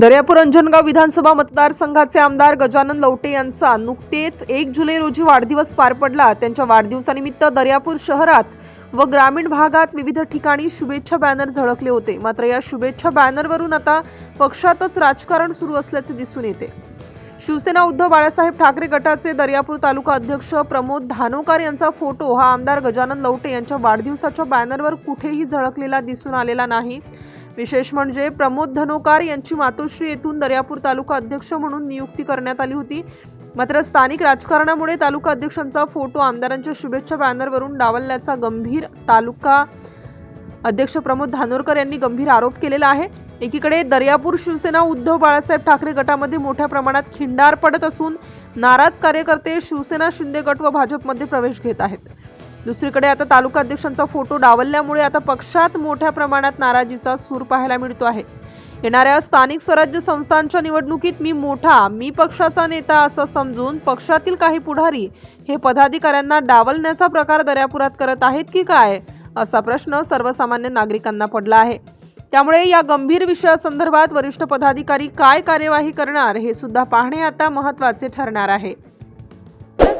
दर्यापूर अंजनगाव विधानसभा मतदारसंघाचे आमदार गजानन लवटे यांचा नुकतेच एक जुलै रोजी वाढदिवस पार पडला. त्यांच्या वाढदिवसानिमित्त दर्यापूर शहरात व ग्रामीण भागात विविध ठिकाणी शुभेच्छा बॅनर झळकले होते. मात्र या शुभेच्छा बॅनरवरून आता पक्षातच राजकारण सुरू असल्याचे दिसून येते. शिवसेना उद्धव बाळासाहेब ठाकरे गटाचे दर्यापूर तालुका अध्यक्ष प्रमोद धानोकार यांचा फोटो हा आमदार गजानन लवटे यांच्या वाढदिवसाच्या बॅनरवर कुठेही झळकलेला दिसून आलेला नाही. विशेष म्हणजे प्रमोद धनोकार यांची मातोश्री येथून दर्यापूर तालुका अध्यक्ष म्हणून नियुक्ती करण्यात आली होती. मात्र स्थानिक राजकारणामुळे तालुका अध्यक्षांचा फोटो आमदारांच्या शुभेच्छा बॅनरवरून डावलल्याचा गंभीर तालुका अध्यक्ष प्रमोद धानोरकर यांनी गंभीर आरोप केलेला आहे. एकीकडे दर्यापूर शिवसेना उद्धव बाळासाहेब ठाकरे गटामध्ये मोठ्या प्रमाणात खिंडार पडत असून नाराज कार्यकर्ते शिवसेना शिंदे गट व भाजपमध्ये प्रवेश घेत आहेत. दुसरीकडे आता तालुका अध्यक्षांचा फोटो डावलल्यामुळे आता पक्षात मोठ्या प्रमाणात नाराजीचा सूर पाहायला मिळतो आहे. येणाऱ्या स्थानिक स्वराज्य संस्थांच्या निवडणुकीत मी मोठा मी पक्षाचा नेता असं समजून पक्षातील काही पुढारी हे पदाधिकाऱ्यांना डावलण्याचा प्रकार दर्यापुरात करत आहेत की काय असा प्रश्न सर्वसामान्य नागरिकांना पडला आहे. त्यामुळे या गंभीर विषयासंदर्भात वरिष्ठ पदाधिकारी काय कार्यवाही करणार हे सुद्धा पाहणे आता महत्त्वाचे ठरणार आहे.